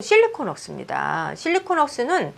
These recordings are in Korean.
실리콘웍스입니다. 실리콘웍스는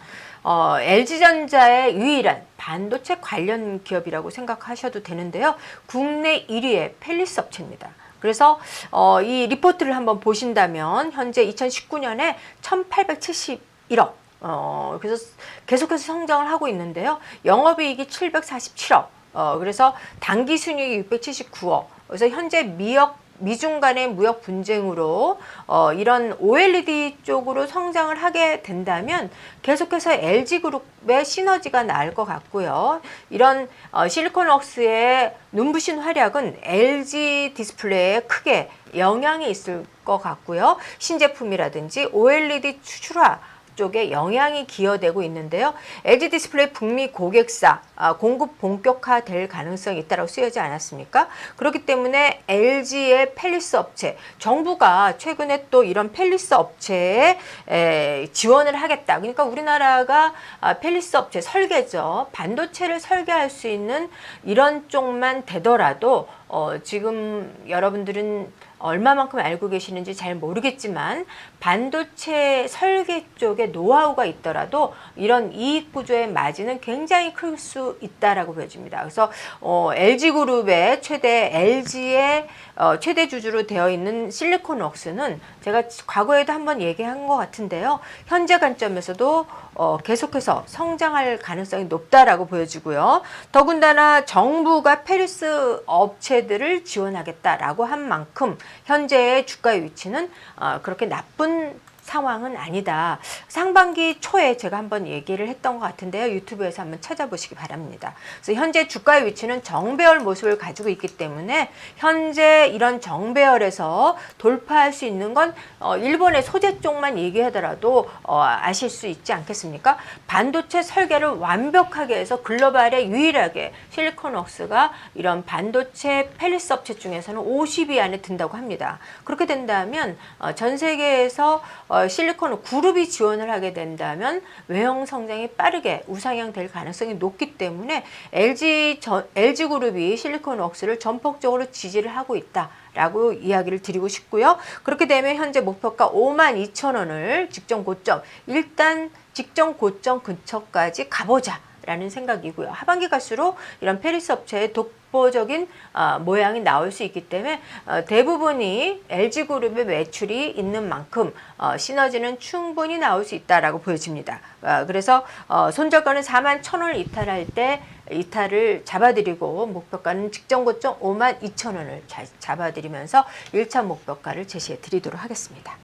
어, LG전자의 유일한 반도체 관련 기업이라고 생각하셔도 되는데요. 국내 1위의 펠리스 업체입니다. 그래서 어, 이 리포트를 한번 보신다면 현재 2019년에 1,871억 어, 그래서 계속해서 성장을 하고 있는데요. 영업이익이 747억. 어, 그래서 당기 순이익이 679억. 그래서 현재 미역 미중 간의 무역 분쟁으로 어, 이런 OLED 쪽으로 성장을 하게 된다면 계속해서 LG 그룹의 시너지가 나을 것 같고요. 이런 어, 실리콘웍스의 눈부신 활약은 LG 디스플레이에 크게 영향이 있을 것 같고요. 신제품이라든지 OLED 추출화 쪽에 영향이 기여되고 있는데요. LG 디스플레이 북미 고객사 아, 공급 본격화될 가능성이 있다고 쓰여지 않았습니까? 그렇기 때문에 LG의 펠리스 업체, 정부가 최근에 또 이런 펠리스 업체에 에, 지원을 하겠다. 그러니까 우리나라가 아, 펠리스 업체 설계죠. 반도체를 설계할 수 있는 이런 쪽만 되더라도 어, 지금 여러분들은 얼마만큼 알고 계시는지 잘 모르겠지만 반도체 설계 쪽에 노하우가 있더라도 이런 이익 구조의 마진은 굉장히 클 수 있다라고 보여집니다. 그래서 어, LG 그룹의 최대 LG의 어, 최대 주주로 되어 있는 실리콘웍스는 제가 과거에도 한번 얘기한 것 같은데요. 현재 관점에서도 어, 계속해서 성장할 가능성이 높다라고 보여지고요. 더군다나 정부가 페리스 업체들을 지원하겠다라고 한 만큼 현재의 주가의 위치는 어, 그렇게 나쁜 상황은 아니다. 상반기 초에 제가 한번 얘기를 했던 것 같은데요. 유튜브에서 한번 찾아보시기 바랍니다. 그래서 현재 주가의 위치는 정배열 모습을 가지고 있기 때문에 현재 이런 정배열에서 돌파할 수 있는 건 어, 일본의 소재 쪽만 얘기하더라도 어, 아실 수 있지 않겠습니까? 반도체 설계를 완벽하게 해서 글로벌에 유일하게 실리콘웍스가 이런 반도체 펠리스 업체 중에서는 50위 안에 든다고 합니다. 그렇게 된다면 어, 전 세계에서 어, 실리콘 그룹이 지원을 하게 된다면 외형 성장이 빠르게 우상향 될 가능성이 높기 때문에 LG 전, LG 그룹이 실리콘 웍스를 전폭적으로 지지를 하고 있다. 라고 이야기를 드리고 싶고요. 그렇게 되면 현재 목표가 5만 2천 원을 직전 고점 일단 직전 고점 근처까지 가보자. 라는 생각이고요. 하반기 갈수록 이런 페리스 업체의 독보적인 어, 모양이 나올 수 있기 때문에 어, 대부분이 LG그룹의 매출이 있는 만큼 어, 시너지는 충분히 나올 수 있다라고 보여집니다. 어, 그래서 어, 손절가는 4만 1천 원을 이탈할 때 이탈을 잡아드리고 목표가는 직전 고점 5만 2천 원을 자- 잡아드리면서 1차 목표가를 제시해 드리도록 하겠습니다.